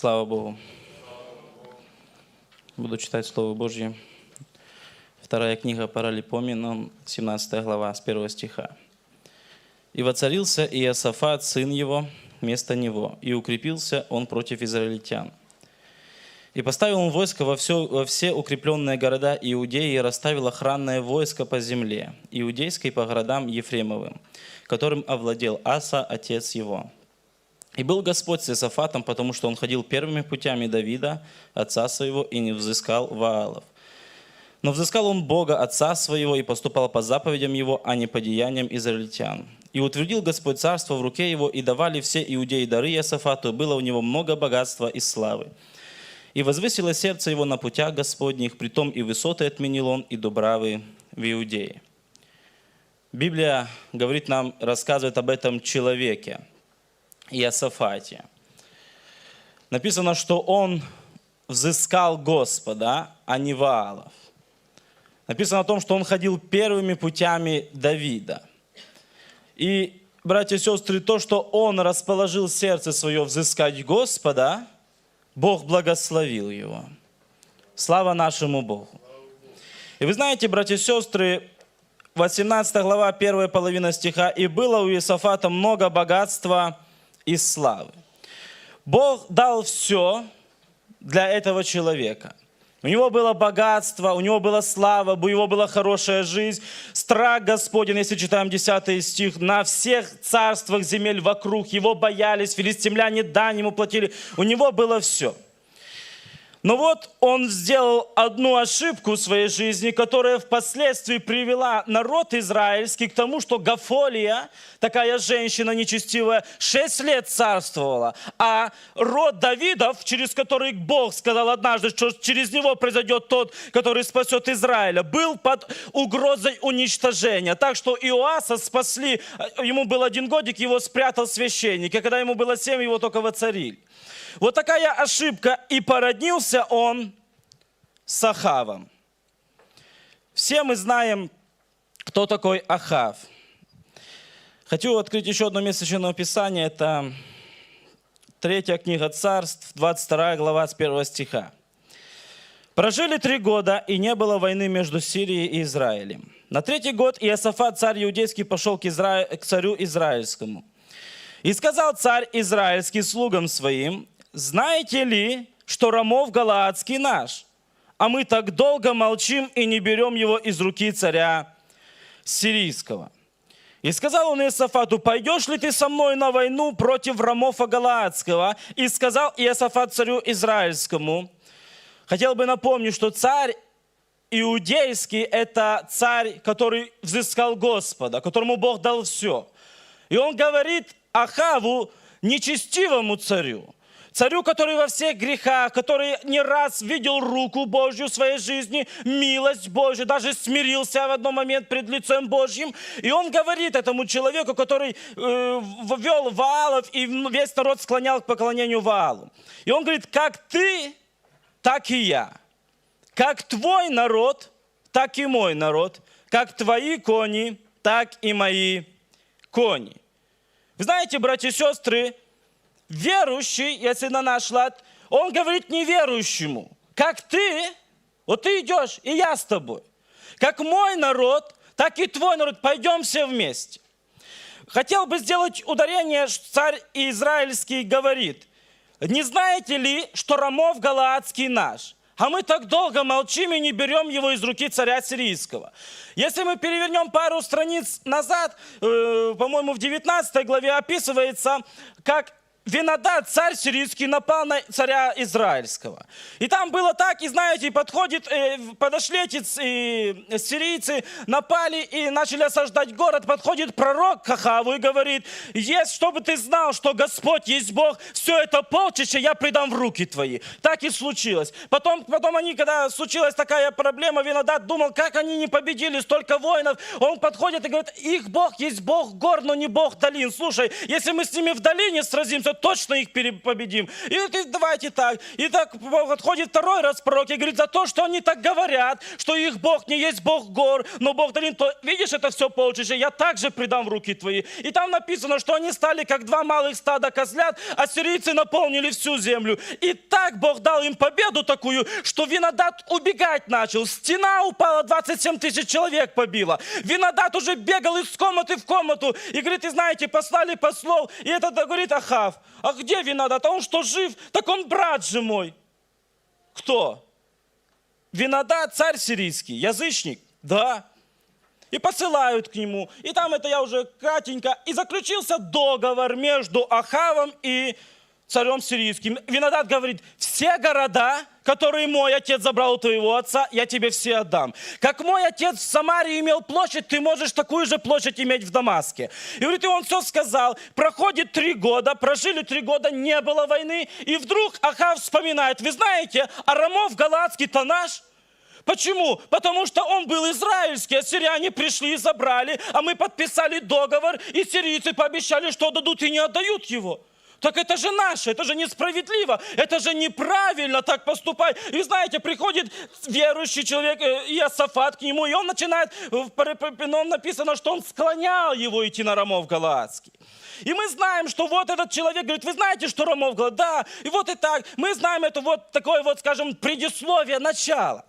Слава Богу. Буду читать Слово Божье. Вторая книга Паралипоменон, 17 глава, с 1 стиха. «И воцарился Иосафат, сын его, вместо него, и укрепился он против израильтян. И поставил он войско во, все, во все укрепленные города Иудеи и расставил охранное войско по земле, иудейской по городам Ефремовым, которым овладел Аса, отец его. И был Господь с Иосафатом, потому что он ходил первыми путями Давида, отца своего, и не взыскал Ваалов. Но взыскал он Бога, отца своего, и поступал по заповедям его, а не по деяниям израильтян. И утвердил Господь царство в руке его, и давали все иудеи дары Иосафату, было у него много богатства и славы. И возвысило сердце его на путях Господних, притом и высоты отменил он, и дубравы в Иудее. Библия говорит нам, рассказывает об этом человеке, Иосафате. Написано, что он взыскал Господа, а не Ваалов. Написано о том, что он ходил первыми путями Давида. И, братья и сестры, то, что он расположил сердце свое взыскать Господа, Бог благословил его. Слава нашему Богу. И вы знаете, братья и сестры, 18 глава, первая половина стиха, «И было у Иосафата много богатства и славы». Бог дал все для этого человека. У него было богатство, у него была слава, у него была хорошая жизнь. Страх Господень, если читаем 10 стих, на всех царствах земель вокруг его боялись, филистимляне дань ему платили. У него было все. Но вот он сделал одну ошибку в своей жизни, которая впоследствии привела народ израильский к тому, что Гафолия, такая женщина нечестивая, шесть лет царствовала. А род Давидов, через который Бог сказал однажды, что через него произойдет тот, который спасет Израиля, был под угрозой уничтожения. Так что Иоаса спасли, ему был один годик, его спрятал священник. И когда ему было семь, его только воцарили. Вот такая ошибка. И породнился он с Ахавом. Все мы знаем, кто такой Ахав. Хочу открыть еще одно место Священного Писания. Это третья книга царств, 22 глава с 1 стиха. Прожили три года, и не было войны между Сирией и Израилем. На третий год Иосафат, царь иудейский, пошел к, Изра... к царю израильскому. И сказал царь израильский слугам своим, знаете ли, что Рамов Галаадский наш, а мы так долго молчим и не берем его из руки царя сирийского. И сказал он Иосафату, пойдешь ли ты со мной на войну против Рамофа Галаадского? И сказал Иосафат царю Израильскому, хотел бы напомнить, что царь иудейский – это царь, который взыскал Господа, которому Бог дал все. И он говорит Ахаву, нечестивому царю, Царю, который во всех грехах, который не раз видел руку Божью в своей жизни, милость Божью, даже смирился в одном момент пред лицем Божьим. И он говорит этому человеку, который э, ввел Ваалов, и весь народ склонял к поклонению Ваалу. И он говорит, как ты, так и я. Как твой народ, так и мой народ. Как твои кони, так и мои кони. Вы знаете, братья и сестры, верующий, если на наш лад, он говорит неверующему, как ты, вот ты идешь, и я с тобой. Как мой народ, так и твой народ, пойдем все вместе. Хотел бы сделать ударение, что царь израильский говорит, не знаете ли, что Рамов Галаадский наш? А мы так долго молчим и не берем его из руки царя сирийского. Если мы перевернем пару страниц назад, э, по-моему, в 19 главе описывается, как Винодад, царь сирийский, напал на царя израильского. И там было так, и знаете, подходит, э, подошли эти э, сирийцы, напали и начали осаждать город. Подходит пророк к и говорит, есть, чтобы ты знал, что Господь есть Бог, все это полчища я предам в руки твои. Так и случилось. Потом, потом они, когда случилась такая проблема, Винодад думал, как они не победили столько воинов. Он подходит и говорит, их Бог есть Бог гор, но не Бог долин. Слушай, если мы с ними в долине сразимся, точно их победим. И и давайте так. И так подходит второй раз пророк и говорит, за то, что они так говорят, что их Бог не есть Бог гор, но Бог долин, то видишь это все полчища, я также предам в руки твои. И там написано, что они стали как два малых стада козлят, а сирийцы наполнили всю землю. И так Бог дал им победу такую, что Винодат убегать начал. Стена упала, 27 тысяч человек побила. Винодат уже бегал из комнаты в комнату. И говорит, и знаете, послали послов. И этот говорит Ахав, а где Винодат? А он что, жив? Так он брат же мой. Кто? Винодат, царь сирийский, язычник? Да. И посылают к нему. И там это я уже кратенько. И заключился договор между Ахавом и царем сирийским. Винодат говорит, все города, которые мой отец забрал у твоего отца, я тебе все отдам. Как мой отец в Самарии имел площадь, ты можешь такую же площадь иметь в Дамаске. И говорит, и он все сказал. Проходит три года, прожили три года, не было войны. И вдруг Ахав вспоминает, вы знаете, Арамов Галацкий-то наш. Почему? Потому что он был израильский, а сирияне пришли и забрали, а мы подписали договор, и сирийцы пообещали, что дадут и не отдают его. Так это же наше, это же несправедливо, это же неправильно так поступать. И знаете, приходит верующий человек, э, Иосафат к нему, и он начинает, в Парапином написано, что он склонял его идти на Рамов Галаадский. И мы знаем, что вот этот человек говорит, вы знаете, что Рамов Галаадский? Да, и вот и так. Мы знаем это вот такое вот, скажем, предисловие, начало.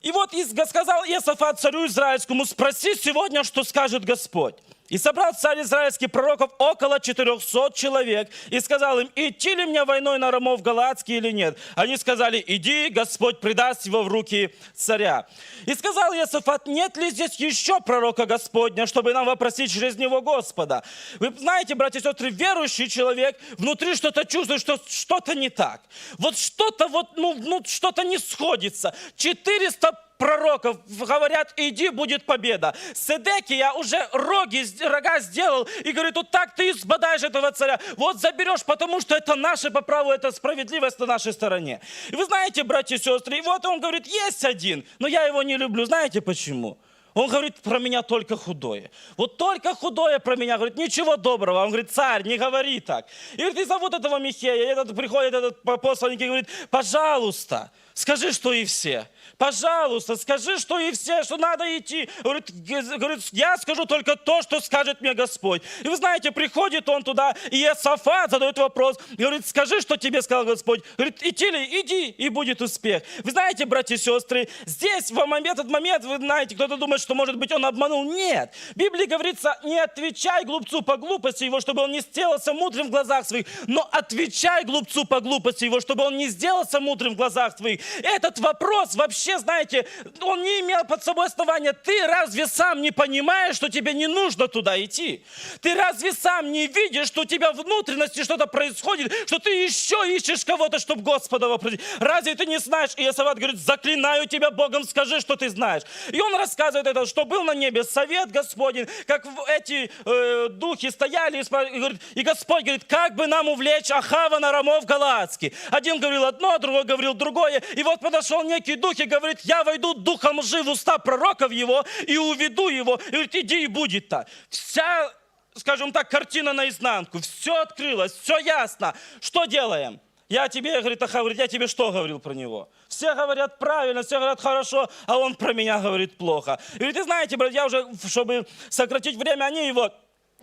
И вот сказал Иосафат царю израильскому, спроси сегодня, что скажет Господь. И собрал царь израильский пророков около 400 человек и сказал им, идти ли мне войной на Рамов Галатский или нет. Они сказали, иди, Господь предаст его в руки царя. И сказал Иосафат, нет ли здесь еще пророка Господня, чтобы нам вопросить через него Господа. Вы знаете, братья и сестры, верующий человек внутри что-то чувствует, что что-то не так. Вот что-то вот, ну, ну что-то не сходится. 400 пророков говорят, иди, будет победа. Седекия уже роги, рога сделал и говорит, вот так ты избадаешь этого царя. Вот заберешь, потому что это наше по праву, это справедливость на нашей стороне. И вы знаете, братья и сестры, и вот он говорит, есть один, но я его не люблю. Знаете почему? Он говорит про меня только худое. Вот только худое про меня. Говорит, ничего доброго. Он говорит, царь, не говори так. И говорит, и зовут этого Михея. И этот приходит, этот посланник и говорит, пожалуйста, скажи, что и все. Пожалуйста, скажи, что и все, что надо идти. Говорит, я скажу только то, что скажет мне Господь. И вы знаете, приходит он туда, и Иосафат задает вопрос. Говорит, скажи, что тебе сказал Господь. Говорит, идти ли? Иди, и будет успех. Вы знаете, братья и сестры, здесь в момент, этот момент, вы знаете, кто-то думает, что, может быть, он обманул. Нет. В Библии говорится, не отвечай глупцу по глупости его, чтобы он не сделался мудрым в глазах своих, но отвечай глупцу по глупости его, чтобы он не сделался мудрым в глазах твоих. Этот вопрос вообще вообще, знаете, он не имел под собой основания. Ты разве сам не понимаешь, что тебе не нужно туда идти? Ты разве сам не видишь, что у тебя внутренности что-то происходит, что ты еще ищешь кого-то, чтобы Господа вопросить? Разве ты не знаешь? И Иосафат говорит, заклинаю тебя Богом, скажи, что ты знаешь. И он рассказывает это, что был на небе совет Господень, как эти э, духи стояли, и, говорит, и Господь говорит, как бы нам увлечь Ахава на Рамов Галаадский. Один говорил одно, другой говорил другое. И вот подошел некий дух и говорит, говорит, я войду духом лжи в уста пророков его и уведу его. И говорит, иди и будет так. Вся, скажем так, картина наизнанку. Все открылось, все ясно. Что делаем? Я тебе, говорит Аха, говорит, я тебе что говорил про него? Все говорят правильно, все говорят хорошо, а он про меня говорит плохо. И говорит, и знаете, братья, уже, чтобы сократить время, они его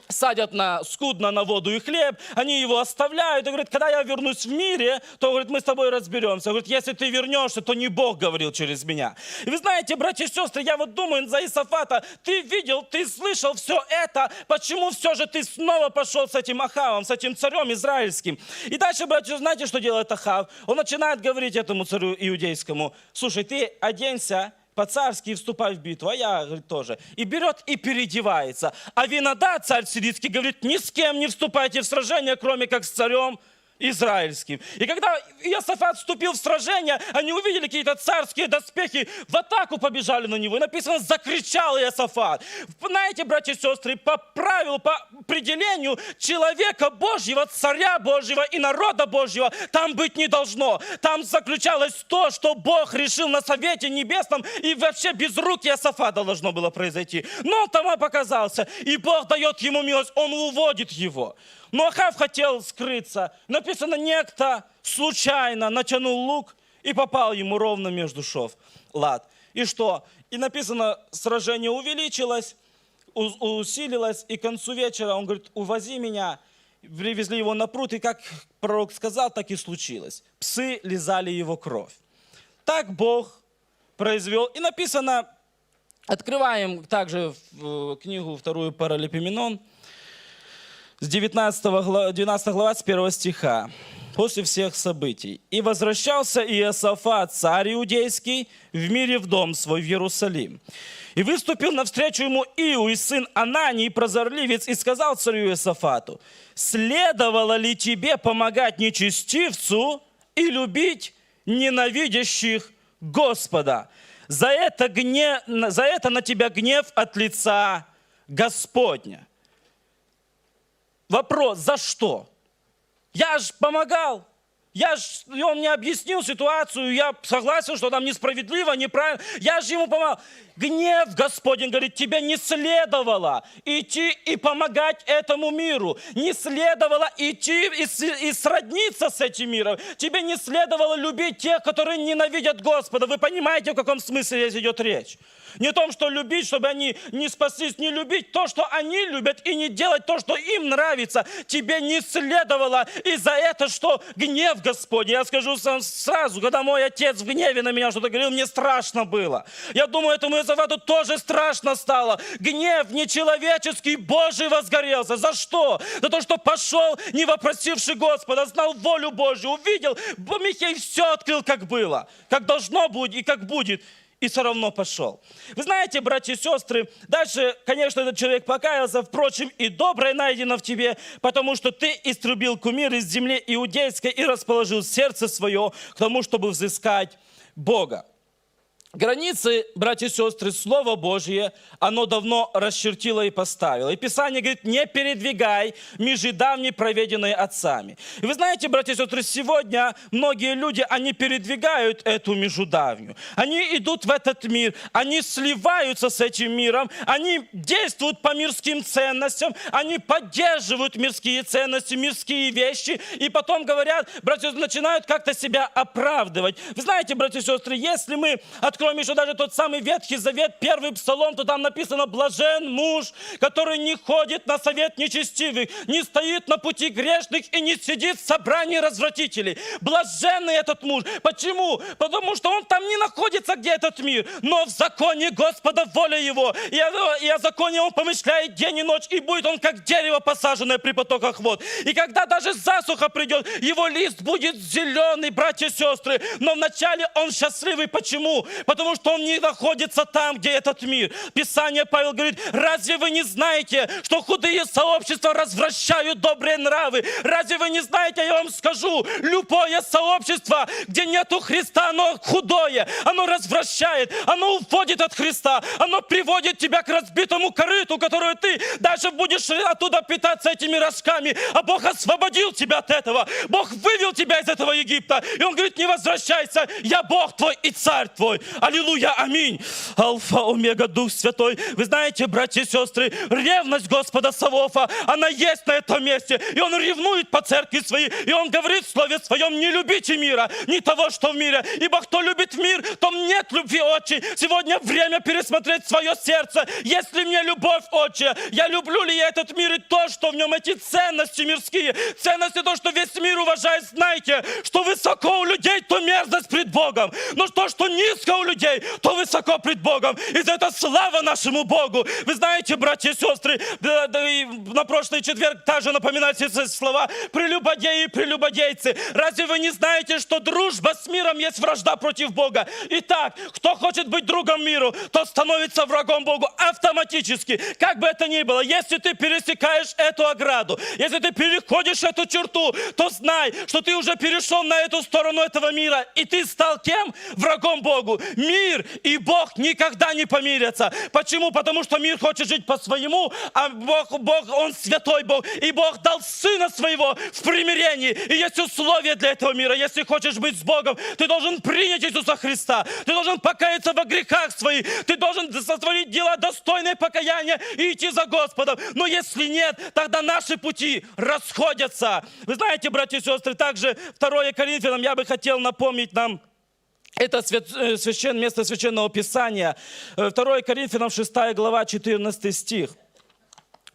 садят на, скудно на воду и хлеб, они его оставляют, и говорит, когда я вернусь в мире, то, говорит, мы с тобой разберемся. Говорит, если ты вернешься, то не Бог говорил через меня. И вы знаете, братья и сестры, я вот думаю за Исафата, ты видел, ты слышал все это, почему все же ты снова пошел с этим Ахавом, с этим царем израильским? И дальше, братья, знаете, что делает Ахав? Он начинает говорить этому царю иудейскому, слушай, ты оденься, по-царски вступай в битву, а я, говорит, тоже. И берет и переодевается. А Винода, царь сирийский, говорит, ни с кем не вступайте в сражение, кроме как с царем израильским. И когда Иосафат вступил в сражение, они увидели какие-то царские доспехи, в атаку побежали на него. И написано, закричал Иосафат. Знаете, братья и сестры, по правилу, по определению человека Божьего, царя Божьего и народа Божьего там быть не должно. Там заключалось то, что Бог решил на совете небесном, и вообще без рук Иосафата должно было произойти. Но он там показался, и Бог дает ему милость, он уводит его. Но Ахав хотел скрыться. Написано, некто случайно натянул лук и попал ему ровно между шов. Лад. И что? И написано, сражение увеличилось, усилилось, и к концу вечера он говорит, увози меня. Привезли его на пруд, и как пророк сказал, так и случилось. Псы лизали его кровь. Так Бог произвел. И написано, открываем также э, книгу вторую Паралипоменон, с 19 глава, 12 глава, с 1 стиха. После всех событий. «И возвращался Иосафат, царь иудейский, в мире в дом свой, в Иерусалим. И выступил навстречу ему Иу, и сын Анании, прозорливец, и сказал царю Иосафату, «Следовало ли тебе помогать нечестивцу и любить ненавидящих Господа? За это, гне... за это на тебя гнев от лица Господня». Вопрос, за что? Я же помогал. Я ж, он мне объяснил ситуацию, я согласен, что там несправедливо, неправильно. Я же ему помогал. Гнев Господень говорит, тебе не следовало идти и помогать этому миру. Не следовало идти и, и сродниться с этим миром. Тебе не следовало любить тех, которые ненавидят Господа. Вы понимаете, в каком смысле здесь идет речь? Не том, что любить, чтобы они не спаслись, не любить то, что они любят, и не делать то, что им нравится. Тебе не следовало. И за это, что гнев Господень. Я скажу сам сразу, когда мой отец в гневе на меня что-то говорил, мне страшно было. Я думаю, этому Иосафату тоже страшно стало. Гнев нечеловеческий, Божий возгорелся. За что? За то, что пошел, не вопросивший Господа, знал волю Божью, увидел. Михей все открыл, как было, как должно быть и как будет и все равно пошел. Вы знаете, братья и сестры, дальше, конечно, этот человек покаялся, впрочем, и доброе найдено в тебе, потому что ты истребил кумир из земли иудейской и расположил сердце свое к тому, чтобы взыскать Бога. Границы, братья и сестры, Слово Божье, оно давно расчертило и поставило. И Писание говорит, не передвигай межи давней, проведенной отцами. И вы знаете, братья и сестры, сегодня многие люди, они передвигают эту межу давнюю. Они идут в этот мир, они сливаются с этим миром, они действуют по мирским ценностям, они поддерживают мирские ценности, мирские вещи, и потом говорят, братья и сестры, начинают как-то себя оправдывать. Вы знаете, братья и сестры, если мы откроем еще даже тот самый Ветхий Завет, первый псалом, то там написано «Блажен муж, который не ходит на совет нечестивых, не стоит на пути грешных и не сидит в собрании развратителей». Блаженный этот муж. Почему? Потому что он там не находится, где этот мир, но в законе Господа воля его. И о, и о законе он помышляет день и ночь, и будет он как дерево, посаженное при потоках вод. И когда даже засуха придет, его лист будет зеленый, братья и сестры. Но вначале он счастливый. Почему? Потому что он не находится там, где этот мир. Писание Павел говорит, разве вы не знаете, что худые сообщества развращают добрые нравы? Разве вы не знаете, я вам скажу, любое сообщество, где нету Христа, оно худое, оно развращает, оно уводит от Христа, оно приводит тебя к разбитому корыту, которую ты даже будешь оттуда питаться этими рожками, а Бог освободил тебя от этого, Бог вывел тебя из этого Египта, и Он говорит, не возвращайся, я Бог твой и царь твой. Аллилуйя, аминь. Алфа, омега, Дух Святой. Вы знаете, братья и сестры, ревность Господа Савофа, она есть на этом месте, и Он ревнует по церкви своей, и Он говорит в Слове Своем, не любите мира, не того, что в мире, ибо кто любит мир, то нет любви отчи. Сегодня время пересмотреть свое сердце. Если мне любовь отче, я люблю ли я этот мир и то, что в нем эти ценности мирские, ценности то, что весь мир уважает, знайте, что высоко у людей, то мерзость пред Богом, но то, что низко у людей, то высоко пред Богом. И за это слава нашему Богу. Вы знаете, братья и сестры, на прошлый четверг также напоминайте эти слова «прелюбодеи и прелюбодейцы». Разве вы не знаете, что дружба с миром есть вражда против Бога? Итак, кто хочет быть другом миру, тот становится врагом Богу автоматически. Как бы это ни было, если ты пересекаешь эту ограду, если ты переходишь эту черту, то знай, что ты уже перешел на эту сторону этого мира, и ты стал кем? Врагом Богу. Мир и Бог никогда не помирятся. Почему? Потому что мир хочет жить по-своему, а Бог, Бог, Он святой Бог. И Бог дал Сына Своего в примирении. И есть условия для этого мира. Если хочешь быть с Богом, ты должен принять Иисуса Христа. Ты должен покаяться во грехах своих. Ты должен сотворить дела достойные покаяния и идти за Господом. Но если нет, тогда наши пути расходятся. Вы знаете, братья и сестры, также 2 Коринфянам я бы хотел напомнить нам это э, священ, место священного писания. Э, 2 Коринфянам 6 глава 14 стих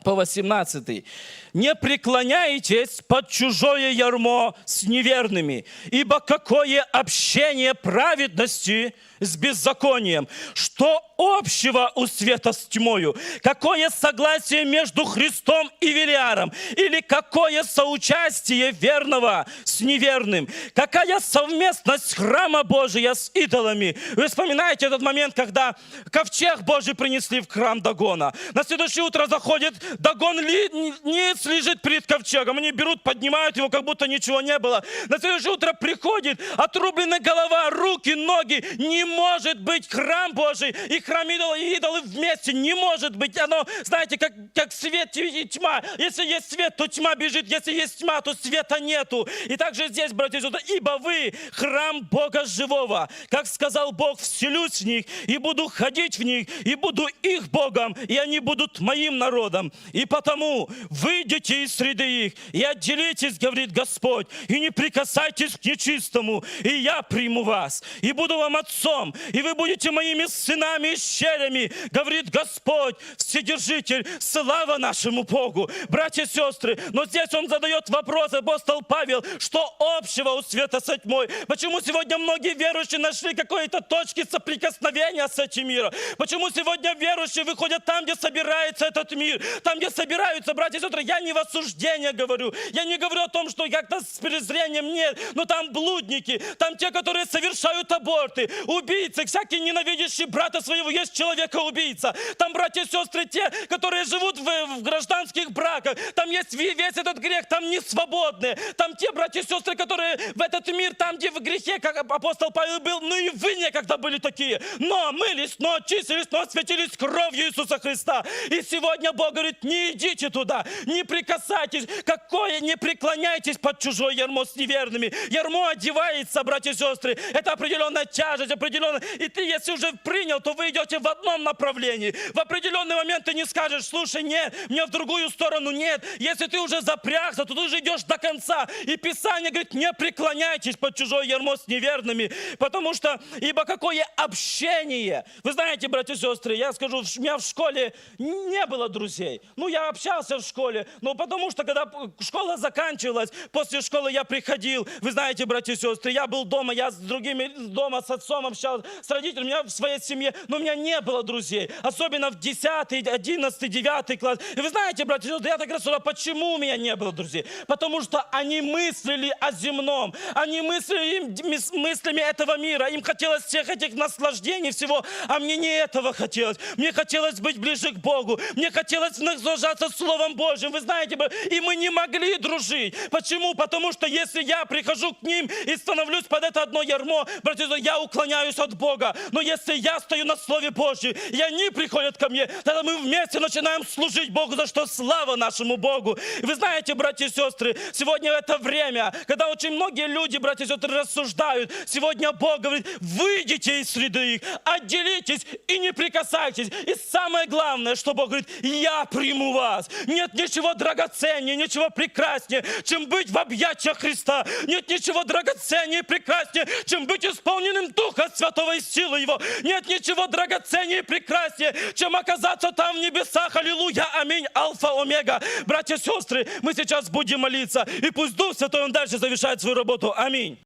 по 18. «Не преклоняйтесь под чужое ярмо с неверными, ибо какое общение праведности с беззаконием, что общего у света с тьмою, какое согласие между Христом и Велиаром, или какое соучастие верного с неверным, какая совместность храма Божия с идолами. Вы вспоминаете этот момент, когда ковчег Божий принесли в храм Дагона. На следующее утро заходит Дагон, ли, ниц лежит перед ковчегом. Они берут, поднимают его, как будто ничего не было. На следующее утро приходит, отрублена голова, руки, ноги. Не может быть храм Божий и храм идола, и идолы вместе. Не может быть. Оно, знаете, как, как свет и тьма. Если есть свет, то тьма бежит. Если есть тьма, то света нету. И также здесь, братья и сестры, ибо вы храм Бога живого. Как сказал Бог, вселюсь в них, и буду ходить в них, и буду их Богом, и они будут моим народом. И потому выйдите из среды их, и отделитесь, говорит Господь, и не прикасайтесь к нечистому, и я приму вас, и буду вам отцом, и вы будете моими сынами и щерями, говорит Господь, Вседержитель, слава нашему Богу. Братья и сестры, но здесь он задает вопрос, апостол Павел, что общего у света со тьмой? Почему сегодня многие верующие нашли какие-то точки соприкосновения с этим миром? Почему сегодня верующие выходят там, где собирается этот мир, там, где собираются братья и сестры? Я не в осуждение говорю, я не говорю о том, что как-то с презрением нет, но там блудники, там те, которые совершают аборты, убийцы, всякие ненавидящие брата своего, есть человека-убийца. Там братья и сестры те, которые живут в, в гражданских браках, там есть ве- весь этот грех, там не свободные, там те братья и сестры, которые в этот мир, там, где в грехе, как апостол Павел был, ну и вы некогда были такие, но мылись, но очистились, но осветились кровью Иисуса Христа. И сегодня Бог говорит, не идите туда, не прикасайтесь, какое, не преклоняйтесь под чужое ярмо с неверными. Ярмо одевается, братья и сестры, это определенная тяжесть, определенная. И ты, если уже принял, то вы идете в одном направлении. В определенный момент ты не скажешь, слушай, нет, мне в другую сторону нет. Если ты уже запрягся, то ты уже идешь до конца. И Писание говорит, не преклоняйтесь под чужое ярмо с неверными, потому что, ибо какое общение. Вы знаете, братья и сестры, я скажу, у меня в школе не было друзей. Ну, я общался в школе, но потому что, когда школа заканчивалась, после школы я приходил, вы знаете, братья и сестры, я был дома, я с другими дома, с отцом общался, с родителями, у меня в своей семье, но у меня не было друзей, особенно в 10, 11, 9 класс. И вы знаете, братья я так рассуждал, почему у меня не было друзей? Потому что они мыслили о земном, они мыслили мыслями этого мира, им хотелось всех этих наслаждений всего, а мне не этого хотелось. Мне хотелось быть ближе к Богу, мне хотелось наслаждаться Словом Божьим, вы знаете, и мы не могли дружить. Почему? Потому что если я прихожу к ним и становлюсь под это одно ярмо, братья, я уклоняюсь от Бога. Но если я стою на Слове Божьем, и они приходят ко мне, тогда мы вместе начинаем служить Богу, за что слава нашему Богу. И вы знаете, братья и сестры, сегодня это время, когда очень многие люди, братья и сестры, рассуждают. Сегодня Бог говорит, выйдите из среды их, отделитесь и не прикасайтесь. И самое главное, что Бог говорит, я приму вас. Нет ничего драгоценнее, ничего прекраснее, чем быть в объятиях Христа. Нет ничего драгоценнее и прекраснее, чем быть исполненным Духа Святого и силы Его. Нет ничего драгоценнее и прекраснее, чем оказаться там в небесах. Аллилуйя, аминь, альфа, омега. Братья и сестры, мы сейчас будем молиться. И пусть Дух Святой, Он дальше завершает свою работу. Аминь.